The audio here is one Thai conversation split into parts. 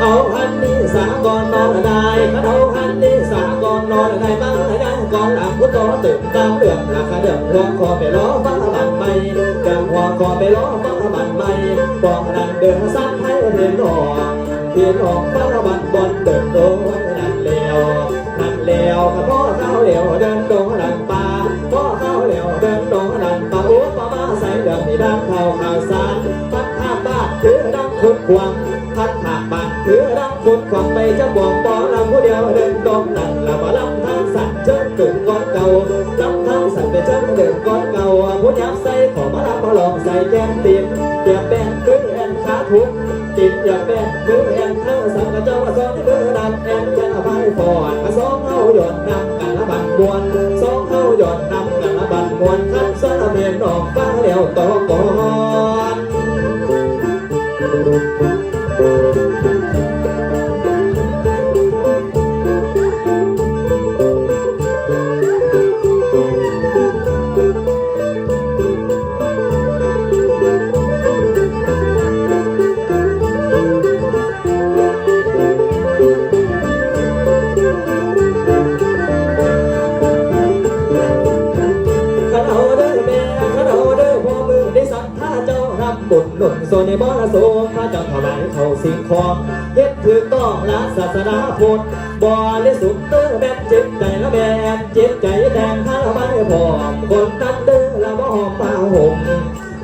เอาฮันนี่สาก่อนนอนได้าเอาฮันนี่สากอนนอนได้บ้างได้กอนหลังพุทโธตื่ตามเดือดราคาเดือดร้อคอไปร้อฟังบันไม่กังหัวคอไปร้อฟังบันไม่บอกน้นเดินสั้นให้เรียนหอเรียนหอฟังบันบนเดินโดนนั่นเลวนั่เลวข้าพ่อข้าวเลวเดินดนตนไป ดิมที่ดังเข้าข่าวสารพัดผ้าบ้านถือดังคุดควงพัดผ้าบ้านถือดังคุดควงไปจะบอกปอลำผู้เดียวเดินตรงนั่นละบ่ลำทางสัตว์เชิญถึงก้อนเก่าลำทางสัตว์ไปเชิญเดินก้อนเก่าผู้ยับใส่ขอมาลำมาลองใส่แก้มตีนเปียบแป้งคือแอนขาทุกติดเปียบแป้งคือแอนข้างสังกะเจ้ามาสองคือดำแอนจะอภัยพรมาสองเข้าหยดนำกันละบันมวนสองเข้าหยดนำกันละบันมวนขันสารเมียนออกฟ้าแล้วต่อก่ อน บุญหนุนโซในบ่อโซพระเจ้าถวายเขาสิ่งของเฮ็ดถือต้องละศาสนาพุทธบ่ได้สุดเด้อแม่นจิตใจละแม่นจิตใจแดงข้าละไม่พอคนนั้นเด้อละบ่หอมมาห่ม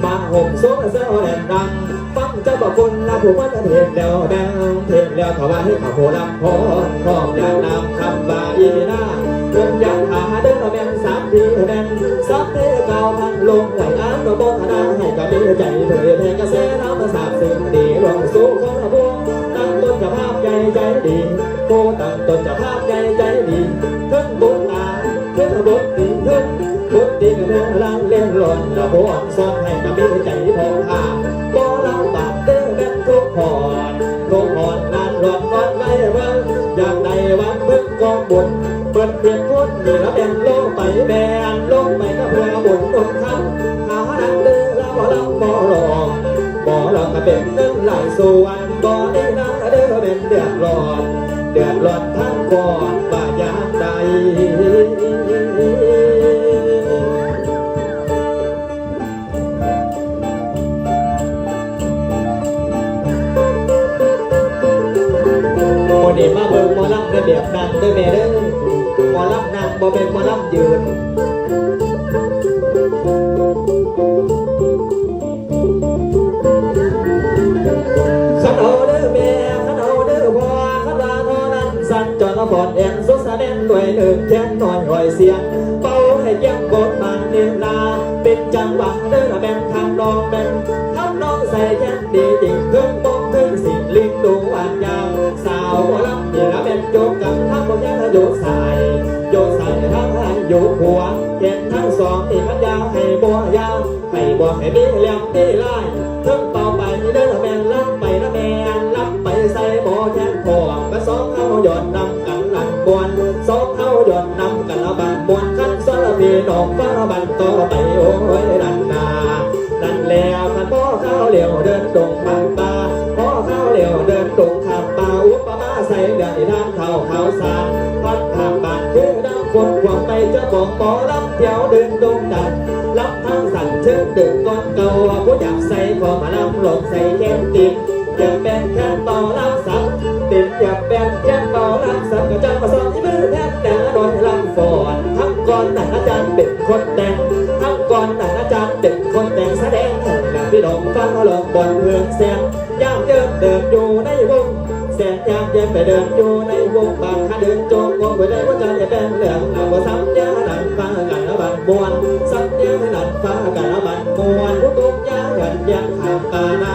มาห่มโซเซลแดงดังฟังเจ้าบอกคนละผู้มันเทศแล้วแดงเทศแล้วถวายให้ข้าโพลำพอพร้อมยานำคำบาอีนาเดินยัน โตตั้งต้นจะภาพใจใจดีถึงบุญอาถึงบุญดีถึงบุญดีกับเรื่องลังเล่นหล่นละพวงซ้อนให้กับมีใจพอหาบ่ลำบากเด้อแม่นทุกพรทุกพรนานหลอนวันไว้เบิ่งอย่างใดวันเพิ่งกองบุญเปิดเปลี่ยนคนนี่ละแบ่งโลกไปแบ่งโลกไปก็เพื่อบุญองค์ท่านหาดังเดือละบ่ลำบ่หลอกบ่หลอกก็เป็นเงินหลายส่วน เดือดทั้งก่อนว่ายามใดโมนี่มาเบิ่งหมอลำระเบียบนั่นด้วยแม่เด้อหมอลำนั่งบ่เป็นหมอลำยืน อยเสียงเป่าให้เยี่ยมกดบานเนลา เป็นจังหวะเด้อละแม่นทำนองแม่นทำนองใส่แค้นดีจริงเพิ่งบอกเพิ่งสิ่งลิ้นดูอันยาวสาวหมอลำนี่ละแม่นโจกกับทั้งบ่ยังโยกใส่โยกใส่ทั้งให้โยกหัวเห็นทั้งสองที่มันยาวให้บัวยาวให้บัวให้มีเลี่ยมมีลายเพิ่ง กฟ้าบันโตไปโอ้ยดันนาดันแล้วมันพ่อข้าวเหลียวเดินตรงทางตาพ่อข้าวเหลียวเดินตรงทางตาอุปมาใส่เดือนที่ทางเขาเขาสารพัดทางบ้านคือดาวคนควงไปจะบอกปอรับเที่ยวเดินตรงกันรับทางสั่นเชิงดึงก้อนเก่าผู้อยากใส่พอมาลำหลงใส่แก้มติดจะเป็นแค่ต่อรับสักติดจะเป็นแค่ต่อรับสักก็จะมาสอนที่มือแทย์แต่โดนลำฟอน ทั้งก่อนแต่อาจารย์เป็นคนแต่งทั้งก่อนแต่อาจารย์เป็นคนแต่งแสดงและพี่ดองฟังหลอกบนเมืองแสนยามเยินเดินอยู่ในวงแสนยามเย็นไปเดินอยู่ในวงบางข้าเดินจงวงไปได้ว่าจะจะเป็นเหลืองเอาว่าสัญญาดันฟ้ากันละบันมวนสัญญาดันฟ้ากันละบันมวนผู้ตุกยายันยันขามตาหนา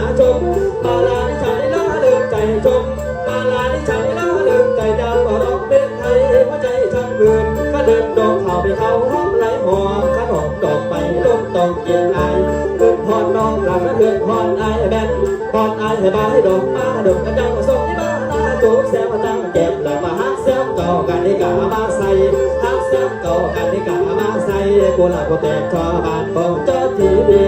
องหลังเดือนพอนไอแบนพอนไอให้บายดอกมาดอกกระจังส่งที่บ้านนาโจกแซวจังเก็บหลังมาฮักแซวเก่ากันที่กามาใส่ฮักแซวเก่ากันที่กามาใส่กูหลับกูแตกชอบานปองเจ้าทีบี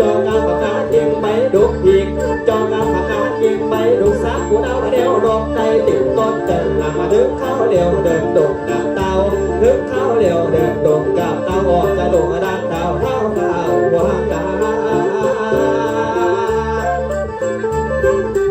จองงานประกาศยิงไม่ดุกยิงจองงานประกาศยิงไม่ดุกซักกูดาเดียวดอกใจติดต้นเดินหลังมาดึงเข้าเดียวเดิน Música